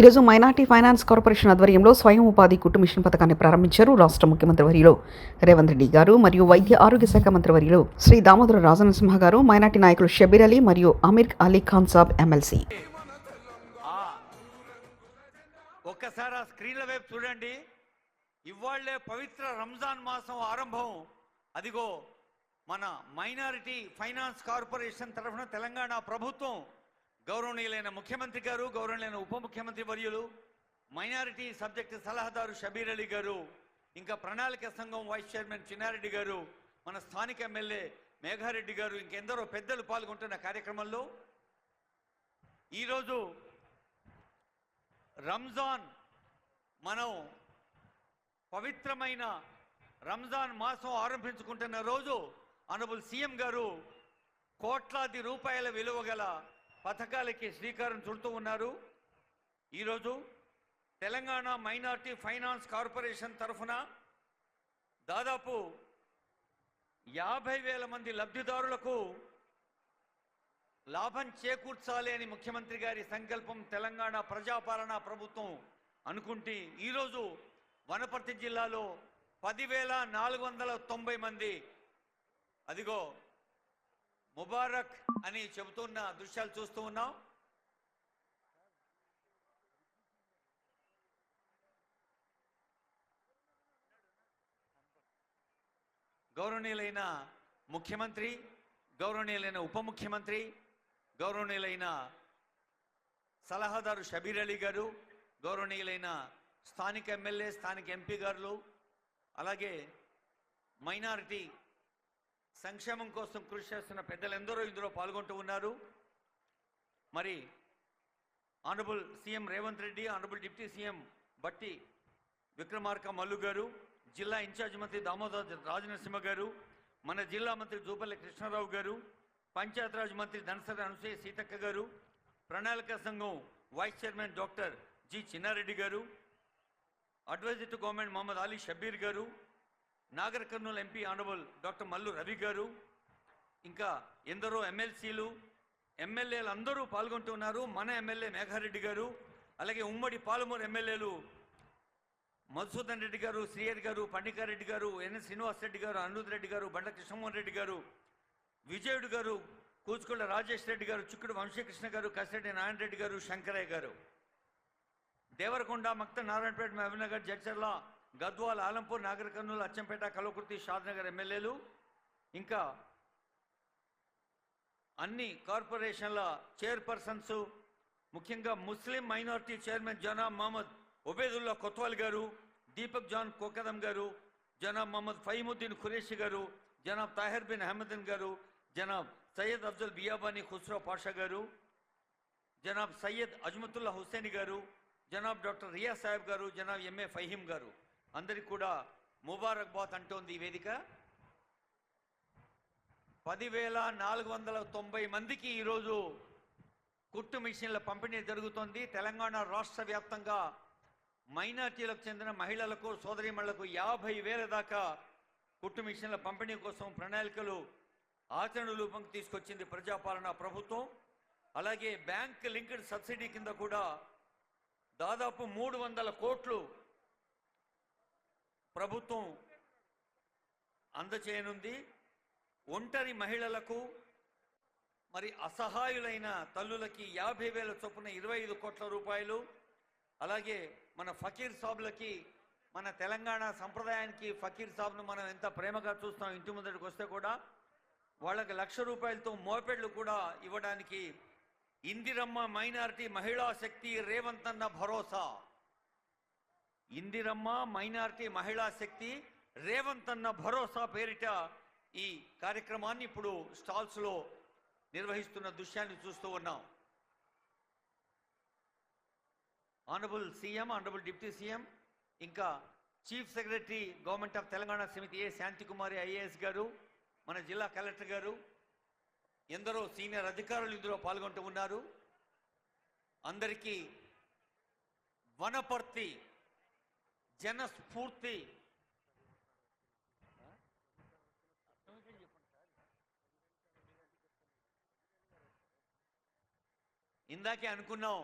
ఈరోజు minority finance corporation ఆధ్వర్యంలో స్వయం ఉపాధి కుట్టు మిషన్ పథకాన్ని ప్రారంభించారు రాష్ట్ర ముఖ్యమంత్రి వర్యులు రేవంత్ రెడ్డి గారు మరియు వైద్య ఆరోగ్య శాఖ మంత్రి వర్యులు శ్రీ దామోదర రాజనరసింహ గారు మైనార్టీ నాయకులు షబీర్ అలీ మరియు అమీర్ అలీ ఖాన్ సాబ్ ఎమ్మెల్సీ. ఒక్కసారి ఆ స్క్రీన్ల వైపు చూడండి. ఇవాళ్ళే పవిత్ర రంజాన్ మాసం ఆరంభం. అదిగో మన మైనారిటీ ఫైనాన్స్ కార్పొరేషన్ తరఫున తెలంగాణ ప్రభుత్వం గౌరవనీయులైన ముఖ్యమంత్రి గారు గౌరవనీయులైన ఉప ముఖ్యమంత్రి వర్యులు మైనారిటీ సబ్జెక్టు సలహాదారు షబీర్ అలీ గారు ఇంకా ప్రణాళిక సంఘం వైస్ చైర్మన్ చిన్నారెడ్డి గారు మన స్థానిక ఎమ్మెల్యే మేఘారెడ్డి గారు ఇంకెందరో పెద్దలు పాల్గొంటున్న కార్యక్రమంలో ఈరోజు రంజాన్ మనం పవిత్రమైన రంజాన్ మాసం ఆరంభించుకుంటున్న రోజు అనబుల్ సీఎం గారు కోట్లాది రూపాయల విలువ గల పథకాలకి శ్రీకారం చుడుతూ ఉన్నారు. ఈరోజు తెలంగాణ మైనార్టీ ఫైనాన్స్ కార్పొరేషన్ తరఫున దాదాపు యాభై వేల మంది లబ్ధిదారులకు లాభం చేకూర్చాలి అని ముఖ్యమంత్రి గారి సంకల్పం తెలంగాణ ప్రజాపాలన ప్రభుత్వం అనుకుంటే ఈరోజు వనపర్తి జిల్లాలో పదివేల నాలుగు వందల తొంభై మంది. అదిగో ముబారక్ అని చెబుతున్న దృశ్యాలు చూస్తూ ఉన్నాం. గౌరవనీయులైన ముఖ్యమంత్రి గౌరవనీయులైన ఉప ముఖ్యమంత్రి గౌరవనీయులైన సలహాదారు షబీర్ అలీ గారు గౌరవనీయులైన స్థానిక ఎమ్మెల్యే స్థానిక ఎంపీ గారులు అలాగే మైనారిటీ సంక్షేమం కోసం కృషి చేస్తున్న పెద్దలందరూ ఇందులో పాల్గొంటూ ఉన్నారు. మరి honourable CM Revanth Reddy honourable deputy CM Bhatti Vikramarka Mallu గారు జిల్లా ఇన్ఛార్జ్ మంత్రి దామోదర్ రాజనరసింహ గారు మన జిల్లా మంత్రి జూపల్లి కృష్ణారావు గారు పంచాయతీరాజ్ మంత్రి ధనసరి అనుసూయ సీతక్క గారు ప్రణాళిక సంఘం vice chairman doctor G Chinnareddy garu advisor to government Mohammed Ali Shabbir garu Nagar Kurnool MP honourable doctor Mallu Ravi garu ఇంకా ఎందరో ఎమ్మెల్సీలు ఎమ్మెల్యేలు అందరూ పాల్గొంటున్నారు. మన ఎమ్మెల్యే మేఘారెడ్డి గారు అలాగే ఉమ్మడి పాలమూరు ఎమ్మెల్యేలు మధుసూదన్ రెడ్డి గారు శ్రీయర్ గారు పండికారెడ్డి గారు ఎన్ఎస్ శ్రీనివాస్ రెడ్డి గారు అనిరుద్ రెడ్డి గారు బండ కృష్ణమోహన్ రెడ్డి గారు విజయుడు గారు కూచుకొండ రాజేష్ రెడ్డి గారు చిక్కుడు వంశీకృష్ణ గారు కసిరెడ్డి నారాయణ రెడ్డి గారు శంకరయ్య గారు. దేవరకొండ మక్త నారాయణపేట మహబూబ్నగర్ జడ్చర్ల గద్వాల్ ఆలంపూర్ నాగర్ కర్నూలు అచ్చంపేట కలవకుర్తి షాద్నగర్ ఎమ్మెల్యేలు ఇంకా అన్ని కార్పొరేషన్ల చైర్పర్సన్స్ ముఖ్యంగా ముస్లిం మైనారిటీ చైర్మన్ జనాబ్ మహమ్మద్ ఒబేదుల్లా కొత్వాల్ గారు దీపక్ జాన్ కోకదం గారు జనాబ్ మహమ్మద్ ఫైముద్దీన్ ఖురేషి గారు జనాబ్ తాహిర్ బిన్ అహ్మదన్ గారు జనాబ్ సయ్యద్ అఫ్జల్ బియాబానీ ఖుస్రో పాషా గారు జనాబ్ సయ్యద్ అజ్మతుల్లా హుస్సేన్ గారు జనాబ్ డాక్టర్ రియా సాహెబ్ గారు జనాబ్ ఎంఏ ఫహీం గారు. అందరికి కూడా ముబారక్బాద్ అంటోంది ఈ వేదిక. పదివేల నాలుగు వందల తొంభై మందికి ఈరోజు కుట్టు మిషన్ల పంపిణీ జరుగుతోంది. తెలంగాణ రాష్ట్ర వ్యాప్తంగా మైనార్టీలకు చెందిన మహిళలకు సోదరిమణులకు యాభై వేల దాకా కుట్టు మిషన్ల పంపిణీ కోసం ప్రణాళికలు ఆచరణ రూపంకి తీసుకొచ్చింది ప్రజాపాలన ప్రభుత్వం. అలాగే బ్యాంక్ లింక్డ్ సబ్సిడీ కింద కూడా దాదాపు మూడు వందల కోట్లు ప్రభుత్వం అందచేయనుంది. ఒంటరి మహిళలకు మరి అసహాయులైన తల్లులకి యాభై వేల చొప్పున ఇరవై ఐదు కోట్ల రూపాయలు. అలాగే మన ఫకీర్ సాబ్లకి మన తెలంగాణ సంప్రదాయానికి ఫకీర్ సాబ్ను మనం ఎంత ప్రేమగా చూస్తాం ఇంటి ముందరికి వస్తే కూడా వాళ్ళకి లక్ష రూపాయలతో మోపెడ్లు కూడా ఇవ్వడానికి ఇందిరమ్మ మైనారిటీ మహిళా శక్తి రేవంత్ అన్న భరోసా. ఇందిరమ్మ మైనారిటీ మహిళా శక్తి రేవంత్ అన్న భరోసా పేరిట ఈ కార్యక్రమాన్ని ఇప్పుడు స్టాల్స్లో నిర్వహిస్తున్న దృశ్యాన్ని చూస్తూ ఉన్నాం. Honourable CM honourable deputy CM ఇంకా chief secretary government of Telangana సమితి ఏ శాంతికుమారి ఐఏఎస్ గారు మన జిల్లా కలెక్టర్ గారు ఎందరో సీనియర్ అధికారులు ఇందులో పాల్గొంటూ ఉన్నారు. అందరికీ వనపర్తి జనస్ఫూర్తి. ఇందాకే అనుకున్నాం